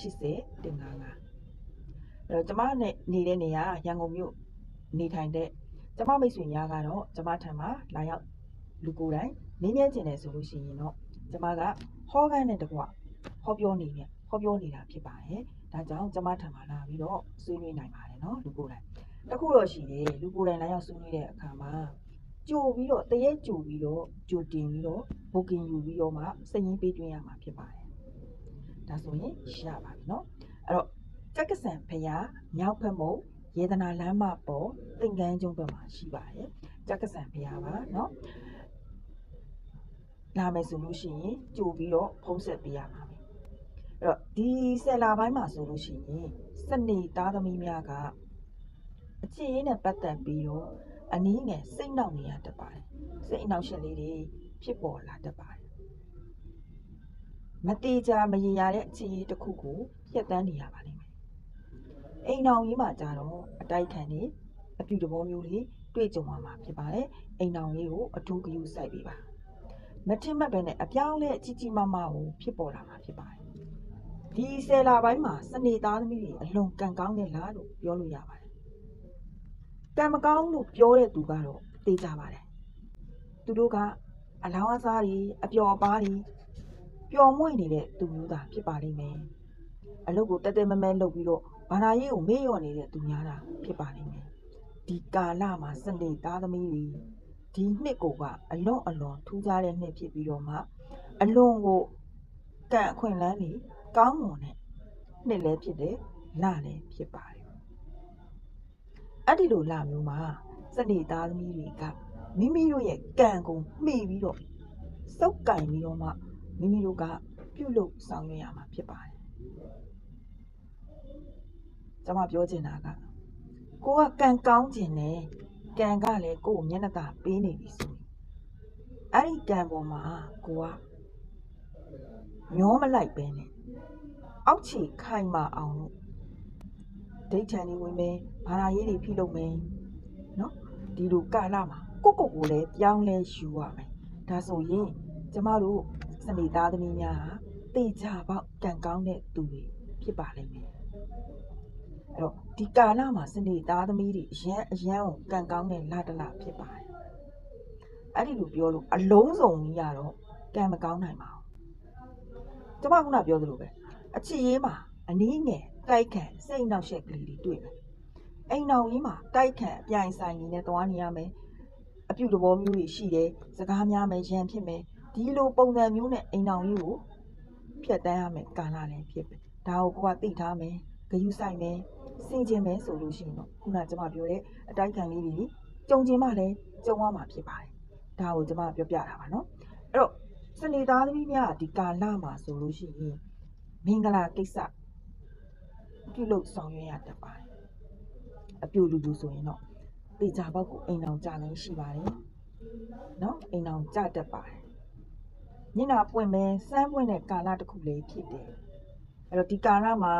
80တင်55အဲ့တော့ကျမနဲ့နေတဲ့နေရာရန်ကုန်မြို့နေထိုင်တဲ့ကျမမိတ်ဆွေများကတော့ကျမထံမှာလာရောက်လူကိုယ်တိုင်နင်းမြဲကျင်တယ်ဆိုလို့ရှိရင်တော့ကျမကဟောကန်းနဲ့တကွဟောပြောနေနေဟောပြောနေတာဖြစ်ပါတယ်ဒါကြောင့်ကျမထံမှာလာပြီးတော့ဆွေးနွေးနိုင်ပါတယ်နော်လူကိုယ်တိုင်တခုတော့ရှိတယ်လူကိုယ်တိုင်လာရောက်ဆွေးနွေးတဲ့အခါမှာကြိုပြီးတော့တရက်ကြိုပြီးတော့ကြိုတင်ပြီးတော့ booking ယူပြီးတော့မှစည်ရင်းပေးသွင်းရမှာဖြစ်ပါတယ် ဒါဆိုရင်ရပါပြီနော်အဲ့တော့တက္ကစံဖျားမြောက်ဖက်မုံယေဒနာလမ်းမပေါ်သင်္ကန်းကျုံဘက်မှာရှိပါတယ်တက္ကစံဖျားပါနော်လာမယ်ဆိုလို့ရှိရင်ကြိုပြီးတော့ဖုံးဆက်ပေးရမှာပဲအဲ့တော့ဒီဆယ်လာပိုင်းမှာဆိုလို့ရှိရင်စနေသားသမီးများကအချစ်ရေးနဲ့ပတ်သက်ပြီးတော့အနည်းငယ်စိတ်နှောက်နေရတတ်ပါတယ်စိတ်အနှောက်အယှက်လေးတွေဖြစ်ပေါ်လာတတ်ပါတယ် မတေချာမရေရာတဲ့အခြေရေးတစ်ခုကိုဖြတ်တန်းနေရပါလိမ့်မယ်အိမ်အောင်ကြီးမှာကြတော့အတိုက်ခံနေအပြူတဘောမျိုးလေးတွေ့ကြုံရမှာဖြစ်ပါတယ်အိမ်အောင်ကြီးကိုအထူးဂရုစိုက်ပေးပါမထင်မှတ်ပဲနဲ့အပြောင်းလဲအကြီးကြီးမားမားကိုဖြစ်ပေါ်လာမှာဖြစ်ပါတယ်ဒီဆယ်လာပိုင်းမှာစနေသားသမီးတွေအလွန်ကံကောင်းတယ်လားလို့ပြောလို့ရပါတယ်ကံမကောင်းလို့ပြောတဲ့သူကတော့သိကြပါတယ်သူတို့ကအလောင်းအစားတွေအပျော်အပါးတွေ ပျော်မွေ့နေတဲ့သူမျိုးသားဖြစ်ပါလိမ့်မယ်အလုပ်ကိုတက်တက်မဲမဲလုပ်ပြီးတော့ဘာသာရေးကိုမေ့လျော့နေတဲ့သူများတာဖြစ်ပါလိမ့်မယ်ဒီကာလမှာစနေသားသမီးတွေဒီနှစ်ကိုကအလွန်အလွန်ထူးခြားတဲ့နှစ်ဖြစ်ပြီးတော့မှအလွန်ကိုကံအခွင့်အလမ်းတွေကောင်းမွန်တဲ့နှစ်လည်းဖြစ်တယ်လလည်းဖြစ်ပါတယ်အဲ့ဒီလိုလမျိုးမှာစနေသားသမီးတွေကမိမိတို့ရဲ့ကံကိုမှီပြီးတော့စုပ်ကင်ပြီးတော့မှ မိမိတို့ကပြုလုပ်ဆောင်ရွက်ရမှာဖြစ်ပါတယ်ကျွန်မပြောချင်တာကကိုကကံကောင်းခြင်းနဲ့ကံကလည်းကိုကိုမျက်နှာသာပေးနေပြီဆိုရင်အဲ့ဒီကံပေါ်မှာကိုကမျောမလိုက်ပဲနဲ့အောက်ခြေခိုင်မာအောင်လို့ဒိဋ္ဌံတွေဝင်မယ်ဘာသာရေးတွေဖိလုပ်မယ်နော်ဒီလိုကာလမှာကိုကိုကိုလည်းပြောင်းလဲယူရမယ်ဒါဆိုရင်ကျမတို့ စနေသားသမီးများဟာတေချာပေါက်ကံကောင်းတဲ့သူတွေဖြစ်ပါလိမ့်မယ်အဲ့တော့ဒီကာလမှာစနေသားသမီးတွေအရန်အရန်ကိုကံကောင်းတဲ့လာတလဖြစ်ပါတယ်အဲ့ဒီလိုပြောလို့အလုံးစုံကြီးရတော့ကံမကောင်းနိုင်ပါဘူးကျမကခုနပြောသလိုပဲအချစ်ရေးမှာအနည်းငယ်တိုက်ခံစိတ်နှောက်ယှက်ကလေးတွေတွေ့မယ်အိမ်တော်ကြီးမှာတိုက်ခံအပြိုင်ဆိုင်နေနဲ့သွားနေရမယ်အပြုတ်တဘောမျိုးတွေရှိတယ်စကားများမယ်ရန်ဖြစ်မယ် ဒီလိုပုံစံမျိုးနဲ့အိမ်တော်ကြီးကိုဖြတ်တန်းရမယ်ကာလလည်းဖြစ်ပဲဒါကိုကိုကသိထားမယ်ဂယုဆိုင်မယ်စင်ကျင်မယ်ဆိုလို့ရှိရင်တော့ခုနကျမပြောတဲ့အတိုက်ခံလေးတွေကြုံကျင်မှလည်းကြုံရမှာဖြစ်ပါတယ်ဒါကိုကျမပြောပြတာပါနော်အဲ့တော့စနေသားသမီးများကဒီကာလမှာဆိုလို့ရှိရင်မင်္ဂလာကိစ္စပြုလုပ်ဆောင်ရွက်ရတတ်ပါတယ်အပြူလူလူဆိုရင်တော့တေချာဘောက်ကိုအိမ်အောင်ကြာလည်းရှိပါတယ်နော်အိမ်အောင်ကြာတတ်ပါတယ် ညနာပွင့်မယ်စမ်းပွင့်တဲ့ကာလတစ်ခုလေးဖြစ်တယ်အဲ့တော့ဒီကာလမှာ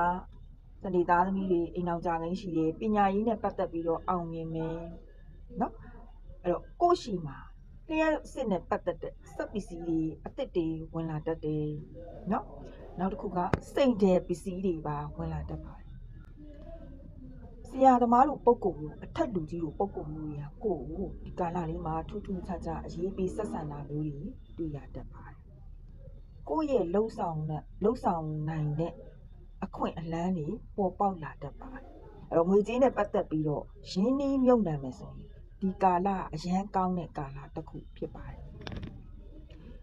စနေသားသမီးတွေအိမ်အောင်ကြာလည်းရှိတယ်ပညာရေးနဲ့ပတ်သက်ပြီးတော့အောင်မြင်မယ်နော်အဲ့တော့ကိုယ့်ရှိမှာလျှက်စစ်နဲ့ပတ်သက်တဲ့စက်ပစ္စည်းတွေအသစ်တွေဝင်လာတတ်တယ်နော်နောက်တစ်ခုကစိတ်တဲ့ပစ္စည်းတွေပါဝင်လာတတ်ပါတယ်ဆရာသမားတို့ပုံကုမျိုးအထက်လူကြီးတို့ပုံကုမျိုးတွေကကိုယ့်ကိုဒီကာလလေးမှာထူးထူးခြားခြားအရေးပေးဆက်ဆံတာမျိုးတွေတွေ့ရတတ်ပါတယ် ကိုယ့်ရဲ့လှုပ်ဆောင်တဲ့လှုပ်ဆောင်နိုင်တဲ့အခွင့်အလမ်းတွေပေါ်ပေါက်လာတတ်ပါတယ်အဲ့တော့ငွေကြေးနဲ့ပတ်သက်ပြီးတော့ရင်းနှီးမြုပ်နှံမယ်ဆိုရင်ဒီကာလအရန်ကောင်းတဲ့ကာလတစ်ခုဖြစ်ပါတယ်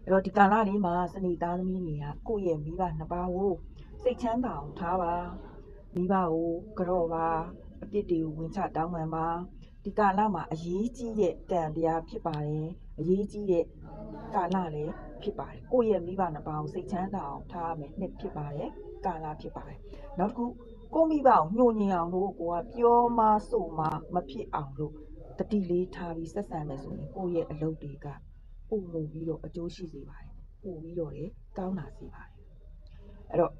အဲ့တော့ဒီကာလလေးမှာစနေသားသမီးတွေကကိုယ့်ရဲ့မိဘနှစ်ပါးကိုစိတ်ချမ်းသာအောင်ထားပါမိဘကိုကြော့ပါအပြစ်တွေကိုဝင်ချတောင်းပန်ပါဒီကာလမှာအရေးကြီးတဲ့တန်တရားဖြစ်ပါတယ်အရေးကြီးတဲ့ကာလလည်း ဖြစ်ပါတယ်ကိုယ့်ရဲ့မိဘနှစ်ပါးကိုစိတ်ချမ်းသာအောင်ထားရမယ်နှစ်ဖြစ်ပါတယ်ကာလဖြစ်ပါတယ်နောက်တစ်ခုကိုယ့်မိဘကိုညှို့ညင်အောင်လို့ကိုကပြောမဆိုမမဖြစ်အောင်လို့တတိလေးထားပြီးဆက်ဆံမယ်ဆိုရင်ကိုယ့်ရဲ့အလုပ်တွေကပုံမှုပြီးတော့အကျိုးရှိစေပါတယ်ပို့ပြီးတော့လေကောင်းလာစေပါတယ်အဲ့တော့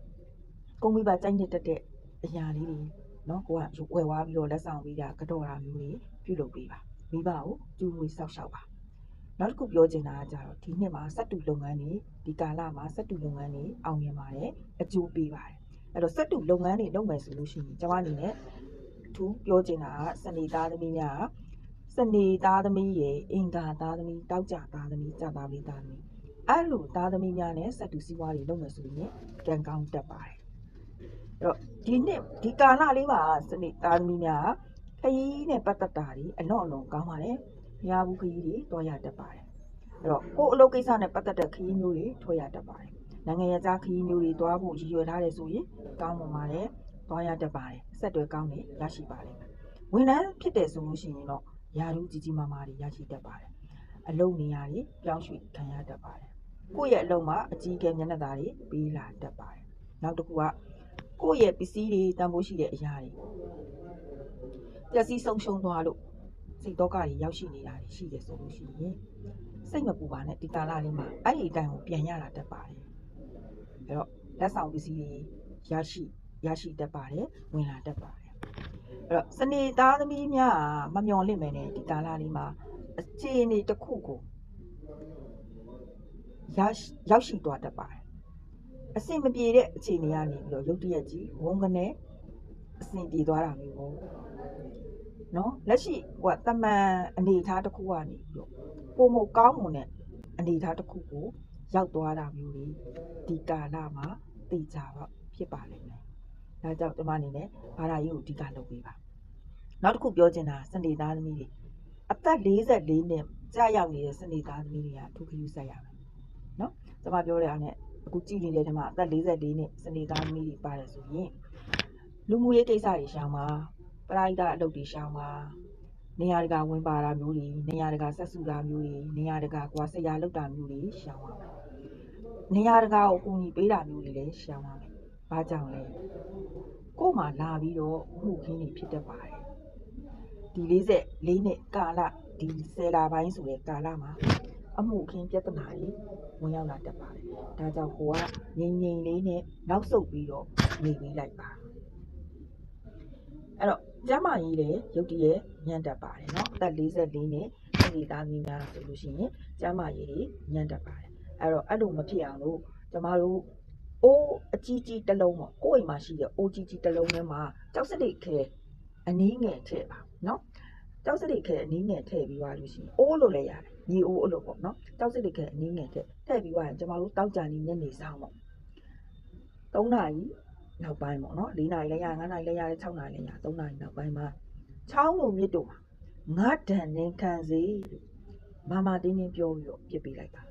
ကိုမိဘကြိုက်နေတတ်တဲ့အရာလေးတွေနော်ကိုကဝယ်သွားပြီးတော့လက်ဆောင်ပေးတာကတော့တာမျိုးတွေပြုလုပ်ပေးပါမိဘကိုကျူးငွေဆောက်ရှောက်ပါ နောက်တစ်ခုပြောချင်တာကကြတော့ဒီနှစ်မှာစက်တူလုပ်ငန်းတွေဒီကာလမှာစက်တူလုပ်ငန်းတွေအောင်မြင်ပါတယ်အကျိုးပေးပါတယ်အဲ့တော့စက်တူလုပ်ငန်းတွေလုပ်မယ်ဆိုလို့ရှိရင်ကျွန်မအနေနဲ့သူပြောချင်တာကစနေသားသမီးများစနေသားသမီးရဲ့အင်္ဂါသားသမီးတောက်ကြသားသမီးကြာသားသမီးသားသမီးအဲ့လိုသားသမီးများနဲ့စက်တူစီးပွားတွေလုပ်မယ်ဆိုရင်ကံကောင်းတတ်ပါတယ်အဲ့တော့ဒီနှစ်ဒီကာလလေးမှာစနေသားသမီးများခရီးနဲ့ပတ်သက်တာတွေအလွန်အလွန်ကောင်းပါတယ် ဘုရားဘူးခရီးတွေတော်ရတတ်ပါတယ်အဲ့တော့ကိုယ်အလုပ်ကိစ္စနဲ့ပတ်သက်တဲ့ခရီးမျိုးတွေထွက်ရတတ်ပါတယ်နိုင်ငံရခြားခရီးမျိုးတွေတွားဖို့ရည်ရွယ်ထားတယ်ဆိုရင်ကောင်းပါပါတယ်တွားရတတ်ပါတယ်ဆက်တွဲကောင်းနေရရှိပါလိမ့်မယ်ဝန်ထမ်းဖြစ်တယ်ဆိုလို့ရှိရင်တော့ယာရုကြီးကြီးမားမားတွေရရှိတတ်ပါတယ်အလုပ်နေရာတွေပြောင်းရွှေ့ခံရတတ်ပါတယ်ကိုယ့်ရဲ့အလုပ်မှာအကြီးအကဲမျက်နှာသာတွေပေးလာတတ်ပါတယ်နောက်တစ်ခုကကိုယ့်ရဲ့ပစ္စည်းတွေတန်ဖိုးရှိတဲ့အရာတွေပျက်စီးဆုံးရှုံးသွားလို့ စိတ်တော့ကတွေရောက်ရှိနေတာတွေရှိတယ်ဆိုလို့ရှိရင်စိတ်မပူပါနဲ့ဒီကာလလေးမှာအဲ့ဒီအတိုင်းကိုပြန်ရလာတတ်ပါတယ်အဲ့တော့လက်ဆောင်ပစ္စည်းတွေရရှိရရှိတတ်ပါတယ်ဝင်လာတတ်ပါတယ်အဲ့တော့စနေသားသမီးများကမမျော်လင့်မယ်နဲ့ဒီကာလလေးမှာအခြေအနေတစ်ခုကိုရရှိရောက်ရှိသွားတတ်ပါတယ်အဆင်မပြေတဲ့အခြေအနေကနေပြီးတော့ရုတ်တရက်ကြီးဝုန်းကနေအဆင်ပြေသွားတာမျိုးပေါ့ နော်လက်ရှိဟိုကတမန်အနေအထားတစ်ခုကနေပြီးတော့ပုံမကောင်းမွန်တဲ့အနေအထားတစ်ခုကိုရောက်သွားတာမျိုးတွေဒီကာလမှာသိကြပါဖြစ်ပါလိမ့်မယ်။ဒါကြောင့်ကျွန်မအနေနဲ့ဘာသာရေးကိုအဓိကလုပ်ပေးပါ။နောက်တစ်ခုပြောချင်တာစနေသားသမီးတွေအသက်44နှစ်ကြာရောက်နေတဲ့စနေသားသမီးတွေကထူးခယူဆက်ရမယ်။နော်။ကျွန်မပြောတဲ့အားနဲ့အခုကြည်နေတဲ့ထဲမှာအသက်44နှစ်စနေသားသမီးတွေပါတယ်ဆိုရင်လူမှုရေးကိစ္စတွေရှောင်ပါ ပရိဒါအလုပ်တွေရှောင်ပါနေရာတကာဝင်ပါတာမျိုးတွေနေရာတကာဆက်စုတာမျိုးတွေနေရာတကာကွာဆရာလောက်တာမျိုးတွေရှောင်ပါမယ်နေရာတကာကိုအကူအညီပေးတာမျိုးတွေလည်းရှောင်ပါမယ်။ဘာကြောင့်လဲ။ကို့မှာလာပြီးတော့မှုခင်းတွေဖြစ်တတ်ပါတယ်။ဒီ44နှစ်ကာလဒီ10လပိုင်းဆိုတဲ့ကာလမှာအမှုခင်းပြဿနာတွေဝင်ရောက်လာတတ်ပါတယ်။ဒါကြောင့်ကိုကငြိမ်ငြိမ်လေးနဲ့နောက်ဆုတ်ပြီးတော့နေပြီးလိုက်ပါ။အဲ့တော့ ကျမကြီးလည်းရုတ်တရက်ညံ့တတ်ပါတယ်နော်အသက်44နှစ်ပြည်ဒီသားကြီးများဆိုလို့ရှိရင်ကျမကြီးတွေညံ့တတ်ပါတယ်အဲ့တော့အဲ့လိုမဖြစ်အောင်လို့ကျမတို့အိုးအကြီးကြီးတစ်လုံးပေါ့ကိုယ့်အိမ်မှာရှိတဲ့အိုးကြီးကြီးတစ်လုံးထဲမှာကြောက်စရိတ်ခဲအနည်းငယ်ထည့်ပါနော်တောက်စရိတ်ခဲအနည်းငယ်ထည့်ပြီးွားလို့ရှိရင်အိုးလို့လည်းရတယ်ညီအိုးအလို့ပေါ့နော်တောက်စရိတ်ခဲအနည်းငယ်ထည့်ထည့်ပြီးွားရင်ကျွန်တော်တို့တောက်ကြံနေညနေဆောင်ပေါ့၃နာရီ နောက်ပိုင်းပေါ့နော်4နာရီလည်းရ5နာရီလည်းရတယ်6နာရီလည်းရ3နာရီနောက်ပိုင်းမှာချောင်းလိုမြစ်တို့မှာငါတန်နေခံစေလို့မာမာတင်းတင်းပြောပြီးတော့ပြစ်ပေးလိုက်ပါ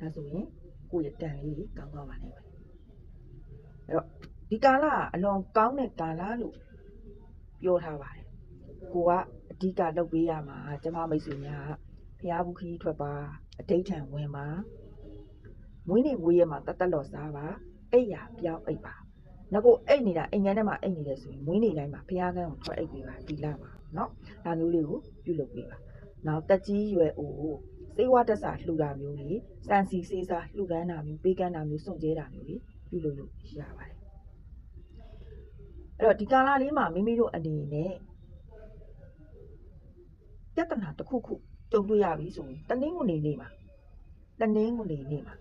ဒါဆိုရင်ကိုယ့်ရဲ့တန်လေးတွေကောင်းသွားပါလိမ့်မယ်အဲ့တော့ဒီကာလကအလွန်ကောင်းတဲ့ကာလလို့ပြောထားပါတယ်ကိုကအဓိကလုပ်ပေးရမှာကျမမိတ်ဆွေများဖျားဘူးခကြီးထွက်ပါအဋိဋ္ဌံဝင်ပါမွေးနေ့မွေးရမှာတတ်တတ်လော်စားပါအိပ်ရပြောင်းအိပ်ပါ ငါကိုအိပ်နေတာအိမ်ငန်းထဲမှာအိပ်နေတယ်ဆိုရင်မွေးနေ့တိုင်းမှာဖျားကန်းကိုထွက်အိပ်ပေးပါဒီလမှာเนาะဒါမျိုးလေးကိုပြုလုပ်ပေးပါနောက်တက်ကြီးရွယ်အိုကို စေဝါတက်စာလှူတာမျိုးတွေစံစီစေးစာလှူကမ်းတာမျိုးပေးကမ်းတာမျိုးစွန့်ကြဲတာမျိုးတွေပြုလုပ်လို့ရပါတယ်အဲ့တော့ဒီကာလလေးမှာမိမိတို့အနေနဲ့ပြဿနာတစ်ခုခုကြုံတွေ့ရပြီဆိုရင်တနင်္ဂနွေနေ့မှာတနင်္ဂနွေနေ့မှာ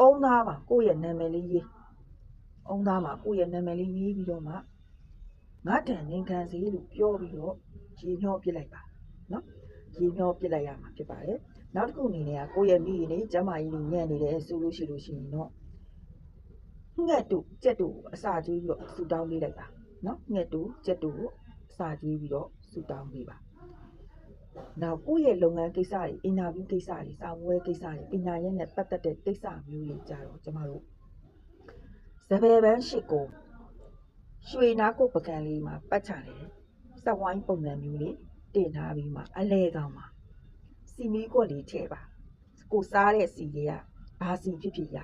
အုံသားမှာကိုယ့်ရဲ့နာမည်လေးရေး အုံသားမှာကိုယ့်ရဲ့နာမည်လေးရေးပြီးတော့မှငါတန်ငင်ခံစီလို့ပြောပြီးတော့ရေမျောပစ်လိုက်ပါနော်ရေမျောပစ်လိုက်ရမှာဖြစ်ပါတယ်။နောက်တစ်ခုအနေနဲ့ကကိုယ့်ရဲ့မိရည်နေကျမ်းမာရေးတွေညံ့နေတယ်ဆိုလို့ရှိလို့ရှိရင်တော့ငှက်တို့ကြက်တို့ကိုအစာကျွေးပြီးတော့ဆူတောင်းပေးလိုက်ပါနော်ငှက်တို့ကြက်တို့ကိုအစာကျွေးပြီးတော့ဆူတောင်းပေးပါနောက်ကိုယ့်ရဲ့လုပ်ငန်းကိစ္စတွေအင်တာဗျူးကိစ္စတွေစာဝဲကိစ္စတွေပညာရေးနဲ့ပတ်သက်တဲ့ကိစ္စမျိုးတွေကြတော့ကျမတို့ ဇပယ်ပန်းရှိကိုရွှေနာကိုပကံလေးမှာပတ်ချတယ်စက်ဝိုင်းပုံစံမျိုးလေးတင်ထားပြီးမှအလဲကောင်မှာစီမီကွက်လေးထည့်ပါကိုစားတဲ့စီတွေကဘာစီဖြစ်ဖြစ်ရ